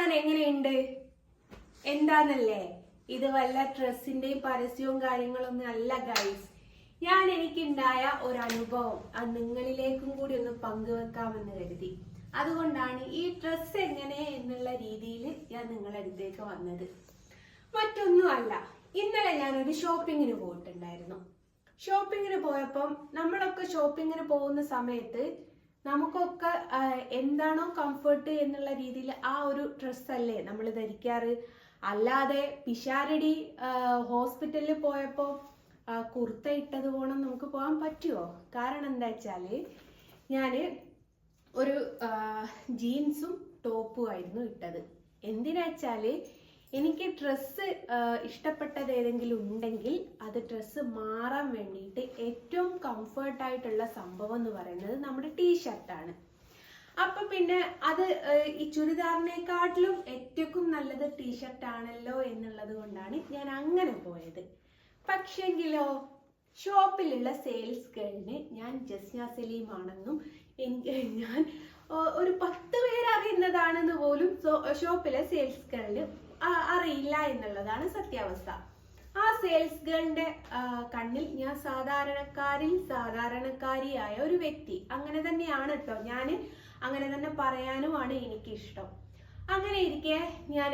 കാണാൻ എങ്ങനെയുണ്ട്? എന്താന്നല്ലേ? ഇത് വല്ല ഡ്രസ്സിന്റെയും പരസ്യവും കാര്യങ്ങളൊന്നും അല്ല ഗൈസ് ഞാൻ എനിക്കുണ്ടായ ഒരു അനുഭവം അത് നിങ്ങളിലേക്കും കൂടി ഒന്ന് പങ്കുവെക്കാമെന്ന് കരുതി. അതുകൊണ്ടാണ് ഈ ഡ്രസ്സ് എങ്ങനെ എന്നുള്ള രീതിയിൽ ഞാൻ നിങ്ങളുടെ അടുത്തേക്ക് വന്നത്. മറ്റൊന്നുമല്ല ഇന്നലെ ഞാനൊരു ഷോപ്പിങ്ങിന് പോയിട്ടുണ്ടായിരുന്നു. ഷോപ്പിങ്ങിന് പോയപ്പം നമ്മളൊക്കെ ഷോപ്പിങ്ങിന് പോകുന്ന സമയത്ത് നമുക്കൊക്കെ എന്താണോ കംഫർട്ട് എന്നുള്ള രീതിയിൽ ആ ഒരു ഡ്രസ്സല്ലേ നമ്മൾ ധരിക്കാറ്. അല്ലാതെ പിഷാരടി ഹോസ്പിറ്റലിൽ പോയപ്പോൾ കുർത്ത ഇട്ടത് പോണം നമുക്ക് പോകാൻ പറ്റുമോ കാരണം എന്താ വെച്ചാൽ ഞാൻ ഒരു ജീൻസും ടോപ്പും ആയിരുന്നു ഇട്ടത്. എന്തിനാ വെച്ചാൽ എനിക്ക് ഡ്രസ്സ് ഇഷ്ടപ്പെട്ടത് ഏതെങ്കിലും ഉണ്ടെങ്കിൽ അത് ഡ്രസ്സ് മാറാൻ വേണ്ടിയിട്ട് ഏറ്റവും കംഫർട്ടായിട്ടുള്ള സംഭവം എന്ന് പറയുന്നത് നമ്മുടെ ടീഷർട്ടാണ് അപ്പൊ പിന്നെ അത് ഈ ചുരിദാറിനെക്കാട്ടിലും ഏറ്റവും നല്ലത് ടീഷർട്ട് ആണല്ലോ എന്നുള്ളത് കൊണ്ടാണ് ഞാൻ അങ്ങനെ പോയത്. പക്ഷെങ്കിലോ ഷോപ്പിലുള്ള സെയിൽസ് ഗേളിന് ഞാൻ ജസ്ന സലീം ആണെന്നും എനിക്ക് ഞാൻ ഒരു പത്ത് പേര് അറിയുന്നതാണെന്ന് പോലും ഷോപ്പിലെ സെയിൽസ് ഗേളിന് അറിയില്ല എന്നുള്ളതാണ് സത്യാവസ്ഥ. ആ സെയിൽസ് ഗേളിന്റെ കണ്ണിൽ ഞാൻ സാധാരണക്കാരിൽ സാധാരണക്കാരിയായ ഒരു വ്യക്തി. അങ്ങനെ തന്നെയാണ് കേട്ടോ ഞാൻ അങ്ങനെ തന്നെ പറയാനുമാണ് എനിക്കിഷ്ടം. അങ്ങനെ ഇരിക്കെ ഞാൻ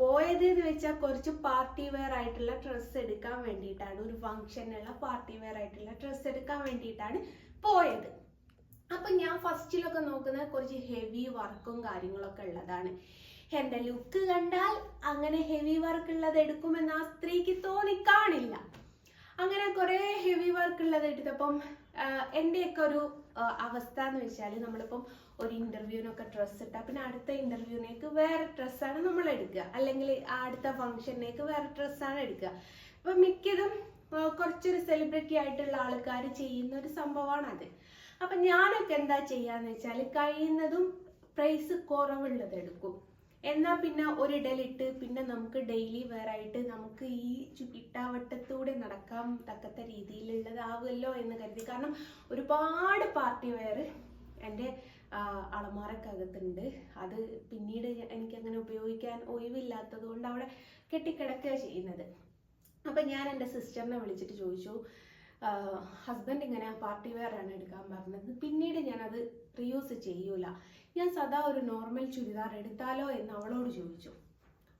പോയത് എന്ന് വെച്ചാൽ കുറച്ച് പാർട്ടി വെയർ ആയിട്ടുള്ള ഡ്രസ്സ് എടുക്കാൻ വേണ്ടിയിട്ടാണ്. ഒരു ഫംഗ്ഷനുള്ള പാർട്ടി വെയർ ആയിട്ടുള്ള ഡ്രസ്സ് എടുക്കാൻ വേണ്ടിയിട്ടാണ് പോയത്. അപ്പൊ ഞാൻ ഫസ്റ്റിലൊക്കെ നോക്കുന്നത് കുറച്ച് ഹെവി വർക്കും കാര്യങ്ങളൊക്കെ ഉള്ളതാണ്. എന്റെ ലുക്ക് കണ്ടാൽ അങ്ങനെ ഹെവി വർക്ക് ഉള്ളത് എടുക്കുമെന്ന് ആ സ്ത്രീക്ക് തോന്നി കാണില്ല. അങ്ങനെ കുറെ ഹെവി വർക്ക് ഉള്ളത് എടുത്തപ്പം എന്റെയൊക്കെ ഒരു അവസ്ഥ എന്ന് വെച്ചാൽ നമ്മളിപ്പം ഒരു ഇന്റർവ്യൂവിനൊക്കെ ഡ്രസ്സ് ഇട്ടാൽ പിന്നെ അടുത്ത ഇന്റർവ്യൂവിനേക്ക് വേറെ ഡ്രസ്സാണ് നമ്മൾ എടുക്കുക. അല്ലെങ്കിൽ അടുത്ത ഫംഗ്ഷനിലേക്ക് വേറെ ഡ്രസ്സാണ് എടുക്കുക. അപ്പൊ മിക്കതും കുറച്ചൊരു സെലിബ്രിറ്റി ആയിട്ടുള്ള ആൾക്കാർ ചെയ്യുന്ന ഒരു സംഭവമാണ് അത്. അപ്പൊ ഞാനൊക്കെ എന്താ ചെയ്യാന്ന് വെച്ചാൽ കഴിയുന്നതും പ്രൈസ് കുറവുള്ളത് എടുക്കും. എന്നാ പിന്നെ ഒരു ഒരിടലിട്ട് പിന്നെ നമുക്ക് ഡെയിലി വെയർ ആയിട്ട് നമുക്ക് ഈ ചു- ഇട്ടാവട്ടത്തൂടെ നടക്കാൻ തക്കത്ത രീതിയിലുള്ളതാവുമല്ലോ എന്ന് കരുതി. കാരണം ഒരുപാട് പാർട്ടി വെയർ എന്റെ അളമാറക്കകത്തുണ്ട് അത് പിന്നീട് എനിക്കങ്ങനെ ഉപയോഗിക്കാൻ ഒഴിവില്ലാത്തത് കൊണ്ട് അവിടെ കെട്ടിക്കിടക്കുക ചെയ്യുന്നത്. അപ്പം ഞാൻ എന്റെ സിസ്റ്ററിനെ വിളിച്ചിട്ട് ചോദിച്ചു ഹസ്ബൻഡ് ഇങ്ങനെ പാർട്ടി വെയർ ആണ് എടുക്കാൻ പറഞ്ഞത്. പിന്നീട് ഞാനത് റിയൂസ് ചെയ്യൂല. ഞാൻ സദാ ഒരു നോർമൽ ചുരിദാർ എടുത്താലോ എന്ന് അവളോട് ചോദിച്ചു.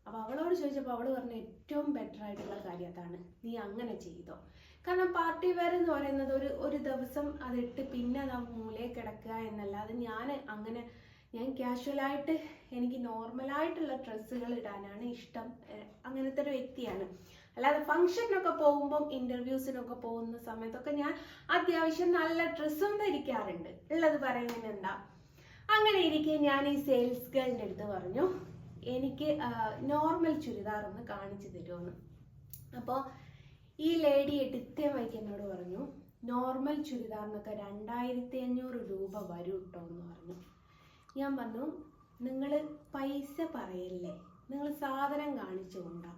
അപ്പോൾ അവളോട് ചോദിച്ചപ്പോൾ അവൾ പറഞ്ഞ ഏറ്റവും ബെറ്റർ ആയിട്ടുള്ള കാര്യം അതാണ്. നീ അങ്ങനെ ചെയ്തോ. കാരണം പാർട്ടി വെയർ എന്ന് പറയുന്നത് ഒരു ഒരു ദിവസം അതിട്ട് പിന്നെ അത് ആ മൂലയിൽ കിടക്കുക എന്നല്ലാതെ ഞാൻ അങ്ങനെ ഞാൻ കാഷ്വലായിട്ട് എനിക്ക് നോർമലായിട്ടുള്ള ഡ്രസ്സുകൾ ഇടാനാണ് ഇഷ്ടം. അങ്ങനത്തെ ഒരു വ്യക്തിയാണ്. അല്ലാതെ ഫംഗ്ഷനൊക്കെ പോകുമ്പോൾ ഇന്റർവ്യൂസിനൊക്കെ പോകുന്ന സമയത്തൊക്കെ ഞാൻ അത്യാവശ്യം നല്ല ഡ്രസ്സും ധരിക്കാറുണ്ട്. ഉള്ളത് പറയുന്നതിന് എന്താ അങ്ങനെ ഇരിക്കെ ഞാൻ ഈ സെയിൽസ് ഗേളിന്റെ അടുത്ത് പറഞ്ഞു എനിക്ക് നോർമൽ ചുരിദാർ ഒന്ന് കാണിച്ചു തരുമെന്ന് അപ്പോൾ ഈ ലേഡി എടുത്തേ വൈക്ക് എന്നോട് പറഞ്ഞു നോർമൽ ചുരിദാറിനൊക്കെ രണ്ടായിരത്തി അഞ്ഞൂറ് രൂപ വരും കേട്ടോ എന്ന് പറഞ്ഞു. ഞാൻ പറഞ്ഞു നിങ്ങൾ പൈസ പറയല്ലേ? നിങ്ങൾ സാധനം കാണിച്ചു കൊണ്ടാ.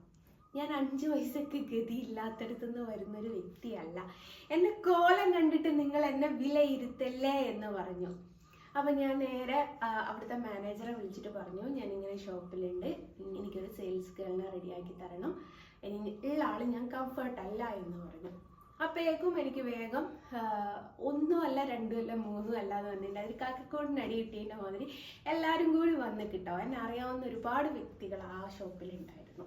ഞാൻ അഞ്ച് പൈസക്ക് ഗതി ഇല്ലാത്തടത്തുനിന്ന് വരുന്നൊരു വ്യക്തിയല്ല. എന്നെ കോലം കണ്ടിട്ട് നിങ്ങൾ എന്നെ വിലയിരുത്തല്ലേ എന്ന് പറഞ്ഞു. അപ്പൊ ഞാൻ നേരെ അവിടുത്തെ മാനേജറെ വിളിച്ചിട്ട് പറഞ്ഞു ഞാൻ ഇങ്ങനെ ഷോപ്പിലുണ്ട് എനിക്കൊരു സെയിൽസ് ഗേളിനെ റെഡിയാക്കി തരണം. ഉള്ള ആൾ ഞാൻ കംഫർട്ടല്ല എന്ന് പറഞ്ഞു. അപ്പോഴേക്കും എനിക്ക് വേഗം ഒന്നും അല്ല രണ്ടും അല്ല മൂന്നും അല്ല എന്ന് പറഞ്ഞിട്ടുണ്ട്. അതിൽ കാക്കക്കോടിന് അടി കിട്ടിയതിന്റെ മാതിരി എല്ലാവരും കൂടി വന്ന് കിട്ടോ. എന്നെ അറിയാവുന്ന ഒരുപാട് വ്യക്തികൾ ആ ഷോപ്പിലുണ്ടായിരുന്നു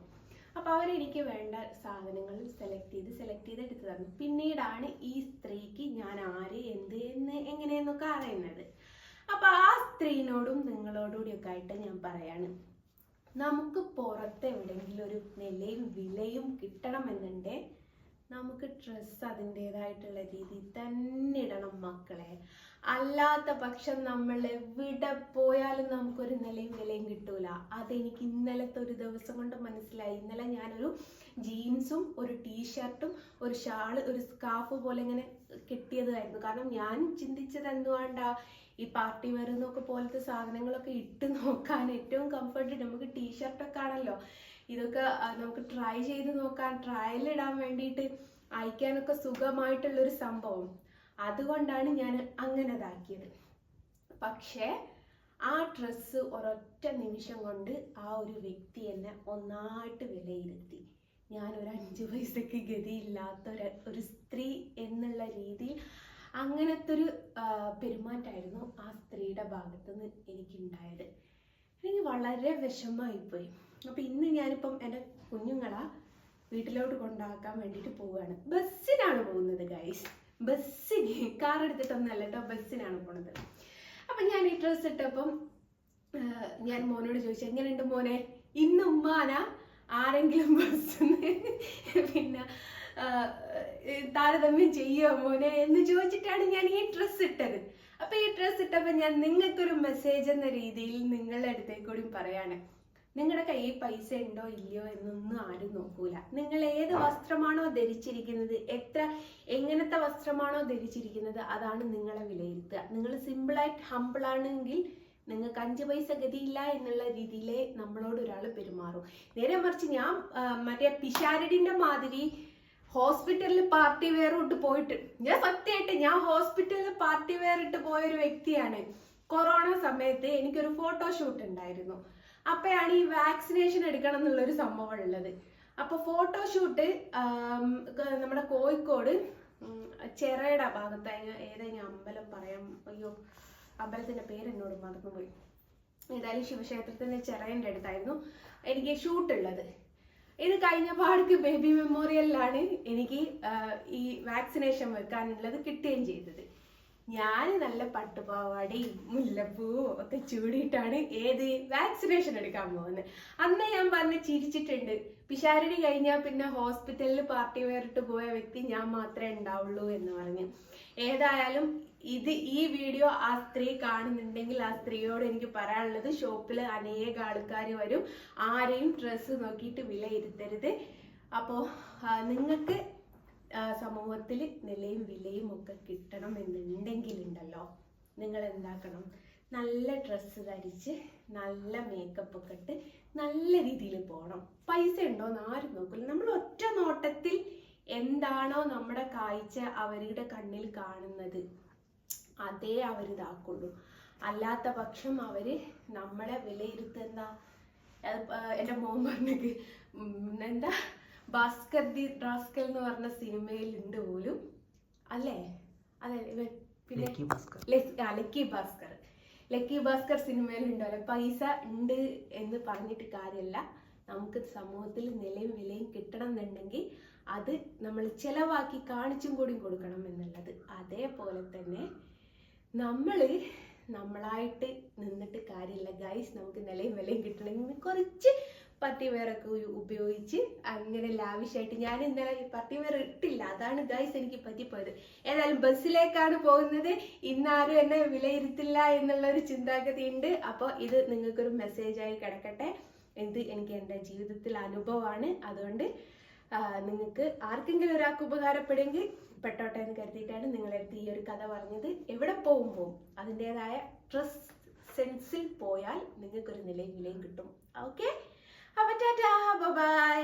അപ്പോൾ അവരെനിക്ക് വേണ്ട സാധനങ്ങൾ സെലക്ട് ചെയ്ത് സെലക്ട് ചെയ്ത് എടുത്തു തന്നു. പിന്നീടാണ് ഈ സ്ത്രീക്ക് ഞാൻ ആര് എന്ത് എന്ന് എങ്ങനെയെന്നൊക്കെ അറിയുന്നത്. അപ്പോൾ ആ സ്ത്രീനോടും നിങ്ങളോടും കൂടിയൊക്കെ ആയിട്ട് ഞാൻ പറയാണ്. നമുക്ക് പുറത്ത് എവിടെയെങ്കിലും ഒരു നിലയും വിലയും കിട്ടണമെന്നുണ്ടേ നമുക്ക് ഡ്രസ്സ് അതിന്റെതായിട്ടുള്ള രീതിയിൽ തന്നെ ഇടണം മക്കളെ. അല്ലാത്ത പക്ഷം നമ്മൾ എവിടെ പോയാലും നമുക്കൊരു നിലയും വിലയും കിട്ടൂല. അതെനിക്ക് ഇന്നലത്തെ ഒരു ദിവസം കൊണ്ട് മനസ്സിലായി. ഇന്നലെ ഞാനൊരു ജീൻസും ഒരു ടീഷർട്ടും ഒരു ഷാൾ ഒരു സ്കാർഫ് പോലെ ഇങ്ങനെ കിട്ടിയതായിരുന്നു. കാരണം ഞാൻ ചിന്തിച്ചത് എന്തുകൊണ്ടാ ഈ പാർട്ടി വെയർ എന്നൊക്കെ പോലത്തെ സാധനങ്ങളൊക്കെ ഇട്ട് നോക്കാൻ ഏറ്റവും കംഫർട്ട് നമുക്ക് ടീഷർട്ടൊക്കെ ആണല്ലോ. ഇതൊക്കെ നമുക്ക് ട്രൈ ചെയ്ത് നോക്കാൻ ട്രയലിടാൻ വേണ്ടിയിട്ട് അയക്കാനൊക്കെ സുഖമായിട്ടുള്ളൊരു സംഭവം. അതുകൊണ്ടാണ് ഞാൻ അങ്ങനെ ഇതാക്കിയത് പക്ഷേ ആ ഡ്രസ്സ് ഒരൊറ്റ നിമിഷം കൊണ്ട് ആ ഒരു വ്യക്തി എന്നെ ഒന്നായിട്ട് വിലയിരുത്തി. ഞാൻ ഒരു അഞ്ച് പൈസക്ക് ഗതിയില്ലാത്ത ഒരു ഒരു സ്ത്രീ എന്നുള്ള രീതിയിൽ അങ്ങനത്തെ ഒരു പെരുമാറ്റമായിരുന്നു ആ സ്ത്രീയുടെ ഭാഗത്തുനിന്ന് എനിക്കുണ്ടായത്. എനിക്ക് വളരെ വിഷമമായിപ്പോയി. അപ്പം ഇന്ന് ഞാനിപ്പം എന്റെ കുഞ്ഞുങ്ങളെ വീട്ടിലോട്ട് കൊണ്ടാക്കാൻ വേണ്ടിയിട്ട് പോവുകയാണ്. ബസ്സിനാണ് പോകുന്നത് ഗൈസ് ബസ്സിന് കാർ എടുത്തിട്ടൊന്നല്ല കേട്ടോ ബസ്സിനാണ് പോണത്. അപ്പം ഞാൻ ഈ ഡ്രസ്സ് ഇട്ടപ്പം ഞാൻ മോനോട് ചോദിച്ചു എങ്ങനെയുണ്ട് മോനെ? ഇന്ന് ഉമ്മാന ആരെങ്കിലും ബസ്സിന്ന് പിന്നെ താരതമ്യം ചെയ്യുമോ മോനെ? എന്ന് ചോദിച്ചിട്ടാണ് ഞാൻ ഈ ഡ്രസ്സ് ഇട്ടത്. അപ്പൊ ഈ ഡ്രസ്സ് ഇട്ടപ്പോൾ ഞാൻ നിങ്ങൾക്കൊരു മെസ്സേജ് എന്ന രീതിയിൽ നിങ്ങളുടെ അടുത്തേക്കൂടി പറയാണ്. നിങ്ങളുടെ കയ്യിൽ പൈസ ഉണ്ടോ ഇല്ലയോ എന്നൊന്നും ആരും നോക്കൂല. നിങ്ങൾ ഏത് വസ്ത്രമാണോ ധരിച്ചിരിക്കുന്നത് എത്ര എങ്ങനത്തെ വസ്ത്രമാണോ ധരിച്ചിരിക്കുന്നത് അതാണ് നിങ്ങളെ വിലയിരുത്തുക. നിങ്ങൾ സിമ്പിളായിട്ട് ഹമ്പിൾ ആണെങ്കിൽ നിങ്ങൾക്ക് അഞ്ച് പൈസ ഗതിയില്ല എന്നുള്ള രീതിയിലേ നമ്മളോട് ഒരാൾ പെരുമാറും. നേരെ മറിച്ച് ഞാൻ മറ്റേ പിഷാരടിന്റെ മാതിരി ഹോസ്പിറ്റലിൽ പാർട്ടി വെയർ ഇട്ട് പോയിട്ട് ഞാൻ സത്യമായിട്ട് ഞാൻ ഹോസ്പിറ്റലിൽ പാർട്ടി വെയർ ഇട്ട് പോയ ഒരു വ്യക്തിയാണ്. കൊറോണ സമയത്ത് എനിക്കൊരു ഫോട്ടോഷൂട്ട് ഉണ്ടായിരുന്നു. അപ്പോഴാണ് ഈ വാക്സിനേഷൻ എടുക്കണം എന്നുള്ളൊരു സംഭവം ഉള്ളത് അപ്പോൾ ഫോട്ടോഷൂട്ട് നമ്മുടെ കോഴിക്കോട് ചെറയുടെ ഭാഗത്ത് ഏതെങ്കിലും അമ്പലം പറയാം. അയ്യോ അമ്പലത്തിന്റെ പേര് എന്നോട് മറന്നുപോയി. ഏതായാലും ശിവക്ഷേത്രത്തിന്റെ ചെറയന്റെ അടുത്തായിരുന്നു എനിക്ക് ഷൂട്ട് ഉള്ളത് ഇത് കഴിഞ്ഞ പാടക്ക് ബേബി മെമ്മോറിയലിലാണ് എനിക്ക് ഈ വാക്സിനേഷൻ വെക്കാനുള്ളത് കിട്ടുകയും ചെയ്തത്. ഞാൻ നല്ല പട്ടുപാവാടയും മുല്ലപ്പൂ ഒക്കെ ചൂടിയിട്ടാണ് ഏത് വാക്സിനേഷൻ എടുക്കാൻ പോകുന്നത് അന്ന് ഞാൻ പറഞ്ഞ് ചിരിച്ചിട്ടുണ്ട്. പിഷാരടി കഴിഞ്ഞാൽ പിന്നെ ഹോസ്പിറ്റലിൽ പാർട്ടി വേറിട്ട് പോയ വ്യക്തി ഞാൻ മാത്രമേ ഉണ്ടാവുള്ളൂ എന്ന് പറഞ്ഞ്. ഏതായാലും ഇത് ഈ വീഡിയോ ആ സ്ത്രീ കാണുന്നുണ്ടെങ്കിൽ ആ സ്ത്രീയോട് എനിക്ക് പറയാനുള്ളത് ഷോപ്പിൽ അനേക ആൾക്കാർ വരും. ആരെയും ഡ്രസ്സ് നോക്കിയിട്ട് വിലയിരുത്തരുത്. അപ്പോൾ നിങ്ങൾക്ക് സമൂഹത്തിൽ നിലയും വിലയും ഒക്കെ കിട്ടണം എന്നുണ്ടെങ്കിൽ ഉണ്ടല്ലോ നിങ്ങൾ എന്താക്കണം? നല്ല ഡ്രസ്സ് ധരിച്ച് നല്ല മേക്കപ്പ് ഒക്കെ ഇട്ട് നല്ല രീതിയിൽ പോകണം പൈസ ഉണ്ടോ എന്ന് ആരും നോക്കില്ല നമ്മൾ ഒറ്റ നോട്ടത്തിൽ എന്താണോ നമ്മുടെ കാഴ്ച അവരുടെ കണ്ണിൽ കാണുന്നത് അതേ അവർ ഇതാക്കുള്ളൂ. അല്ലാത്ത പക്ഷം അവർ നമ്മളെ വിലയിരുത്തുന്ന എന്റെ മോൻ പറഞ്ഞത് എന്താ? ഭാസ്കർ ദി റാസ്കൽ എന്ന് പറഞ്ഞ സിനിമയിൽ ഉണ്ട് പോലും. അല്ലേ? അതെ ഇവൻ പിന്നെ ലക്കി ഭാസ്കർ. ലക്കി ഭാസ്കർ. സിനിമയിൽ ഉണ്ടല്ലോ പൈസ ഉണ്ട് എന്ന് പറഞ്ഞിട്ട് കാര്യമല്ല നമുക്ക് സമൂഹത്തിൽ നിലയും വിലയും കിട്ടണം എന്നുണ്ടെങ്കിൽ അത് നമ്മൾ ചിലവാക്കി കാണിച്ചും കൂടി കൊടുക്കണം എന്നുള്ളത്. അതേപോലെ തന്നെ നമ്മൾ നമ്മളായിട്ട് നിന്നിട്ട് കാര്യമില്ല ഗൈസ് നമുക്ക് നിലയും വിലയും കിട്ടണമെങ്കിൽ കുറച്ച് പട്ടി വേറൊക്കെ ഉപയോഗിച്ച് അങ്ങനെ ലാവിഷായിട്ട് ഞാൻ ഇന്നലെ പട്ടി വേർ ഇട്ടില്ല. അതാണ് ഗൈസ് എനിക്ക് പറ്റിപ്പോയത് ഏതായാലും ബസ്സിലേക്കാണ് പോകുന്നത്. ഇന്നാരും എന്നെ വിലയിരുത്തില്ല എന്നുള്ള ഒരു ചിന്താഗതി ഉണ്ട് അപ്പോൾ ഇത് നിങ്ങൾക്കൊരു മെസ്സേജായി കിടക്കട്ടെ. എന്ത് എനിക്ക് എന്റെ ജീവിതത്തിൽ അനുഭവമാണ്. അതുകൊണ്ട് നിങ്ങൾക്ക് ആർക്കെങ്കിലും ഒരാൾക്ക് ഉപകാരപ്പെടുമെങ്കിൽ പെട്ടോട്ടെ എന്ന് കരുതിയിട്ടാണ് നിങ്ങളുടെ അടുത്ത് ഈ ഒരു കഥ പറഞ്ഞത്. എവിടെ പോകുമ്പോൾ അതിന്റെതായ ഡ്രസ് സെൻസിൽ പോയാൽ നിങ്ങൾക്കൊരു നിലയും വിലയും കിട്ടും. Okay അപ്പൊ ടാറ്റാ ബൈ